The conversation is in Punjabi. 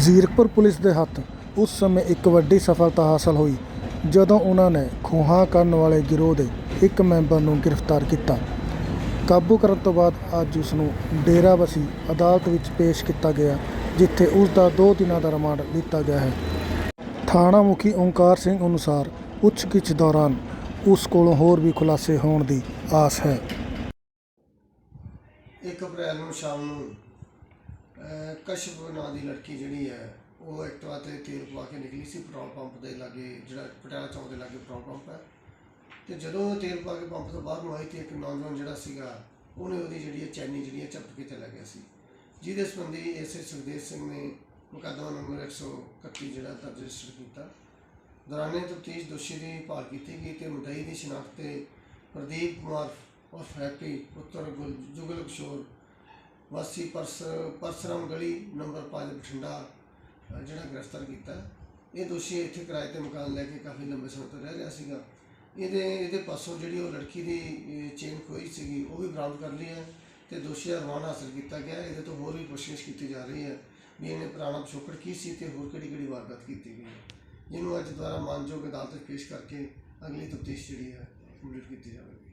ਜ਼ੀਰਕਪੁਰ ਪੁਲਿਸ ਦੇ ਹੱਥ ਉਸ ਸਮੇਂ ਇੱਕ ਵੱਡੀ ਸਫਲਤਾ ਹਾਸਲ ਹੋਈ, ਜਦੋਂ ਉਹਨਾਂ ਨੇ ਖੋਹਾਂ ਕਰਨ ਵਾਲੇ ਗਿਰੋਹ ਦੇ ਇੱਕ ਮੈਂਬਰ ਨੂੰ ਗ੍ਰਿਫਤਾਰ ਕੀਤਾ। ਕਾਬੂ ਕਰਨ ਤੋਂ ਬਾਅਦ ਅੱਜ ਉਸ ਨੂੰ ਡੇਰਾਬੱਸੀ ਅਦਾਲਤ ਵਿੱਚ ਪੇਸ਼ ਕੀਤਾ ਗਿਆ, ਜਿੱਥੇ ਉਸ ਦਾ 2 ਦਿਨਾਂ ਦਾ ਰਿਮਾਂਡ ਲਿੱਤਾ ਗਿਆ ਹੈ। ਥਾਣਾ ਮੁਖੀ ਓਂਕਾਰ ਸਿੰਘ ਅਨੁਸਾਰ ਪੁੱਛਗਿੱਛ ਦੌਰਾਨ ਉਸ ਕੋਲੋਂ ਹੋਰ ਵੀ ਖੁਲਾਸੇ ਹੋਣ ਦੀ ਆਸ ਹੈ। 1 ਅਪ੍ਰੈਲ ਨੂੰ ਸ਼ਾਮ ਨੂੰ ਕਸ਼ਪ ਨਾਂ ਦੀ ਲੜਕੀ ਜਿਹੜੀ ਹੈ, ਉਹ ਐਕਟਿਵਾ ਤੇ ਤੇਲ ਪਵਾ ਕੇ ਨਿਕਲੀ ਸੀ ਪੈਟਰੋਲ ਪੰਪ ਦੇ ਲਾਗੇ, ਜਿਹੜਾ ਪਟਿਆਲਾ ਚੌਂਕ ਦੇ ਲਾਗੇ ਪੈਟਰੋਲ ਪੰਪ ਹੈ। ਤੇ ਜਦੋਂ ਤੇਲ ਪਾ ਕੇ ਪੰਪ ਤੋਂ ਬਾਹਰ ਨੂੰ ਆਈ ਤੇ ਇੱਕ ਨੌਜਵਾਨ ਜਿਹੜਾ ਸੀਗਾ, ਉਹਨੇ ਉਹਦੀ ਜਿਹੜੀ ਹੈ ਚੈਨੀ ਜਿਹੜੀ ਹੈ ਚੱਪ ਕੇ ਤੇ ਲੈ ਗਿਆ ਸੀ। ਜਿਹਦੇ ਸੰਬੰਧੀ ਐਸਏ ਸੁਖਦੇਵ ਸਿੰਘ ਨੇ ਮੁਕੱਦਮਾ ਨੰਬਰ 131 ਜਿਹੜਾ ਦਰਜ ਰਜਿਸਟਰ ਕੀਤਾ। ਦੌਰਾਨੇ ਤਫਤੀਸ਼ ਦੋਸ਼ੀ ਦੀ ਭਾਲ ਕੀਤੀ ਗਈ ਤੇ ਮੁਦਈ ਦੀ ਸ਼ਨਾਖਤ ਤੇ ਪ੍ਰਦੀਪ ਕੁਮਾਰ ਉਰਫ ਹੈਪੀ ਪੁੱਤਰ ਗੁਲ- ਜੁਗਲ ਕਿਸ਼ੋਰ ਵਾਸੀ ਪਰਸ ਪਰਸਰਾਮ ਗਲੀ ਨੰਬਰ 5 ਬਠਿੰਡਾ ਜਿਹੜਾ ਗ੍ਰਿਫਤਾਰ ਕੀਤਾ। ਇਹ ਦੋਸ਼ੀ ਇੱਥੇ ਕਿਰਾਏ ਤੇ ਮਕਾਨ ਲੈ ਕੇ ਕਾਫੀ ਲੰਬੇ ਸਮੇਂ ਤੋਂ ਰਹਿ ਰਿਹਾ ਸੀਗਾ। ਇਹਦੇ ਇਹਦੇ ਪਾਸੋਂ ਜਿਹੜੀ ਉਹ ਲੜਕੀ ਦੀ ਚੇਨ ਖੋਈ ਸੀਗੀ, ਉਹ ਵੀ ਬਰਾਮਦ ਕਰ ਲਈ ਹੈ ਤੇ ਦੋਸ਼ੀ ਦਾ ਰਮਾਨ ਹਾਸਲ ਕੀਤਾ ਗਿਆ। ਇਹਦੇ ਤੋਂ ਹੋਰ ਵੀ ਪੁੱਛਗਿੱਛ ਕੀਤੀ ਜਾ ਰਹੀ ਹੈ ਵੀ ਇਹਨੇ ਪੁਰਾਣਾ ਪਿਛੋਕੜ ਕੀ ਸੀ ਤੇ ਹੋਰ ਕਿਹੜੀ ਕਿਹੜੀ ਵਾਰਦਾਤ ਕੀਤੀ ਗਈ ਹੈ। ਜਿਹਨੂੰ ਅੱਜ ਦੁਬਾਰਾ ਮਾਨਯੋਗ ਅਦਾਲਤ ਵਿੱਚ ਪੇਸ਼ ਕਰਕੇ ਅਗਲੀ ਤਫਤੀਸ਼ ਜਿਹੜੀ ਹੈ ਕੰਪਲੀਟ ਕੀਤੀ ਜਾਵੇਗੀ।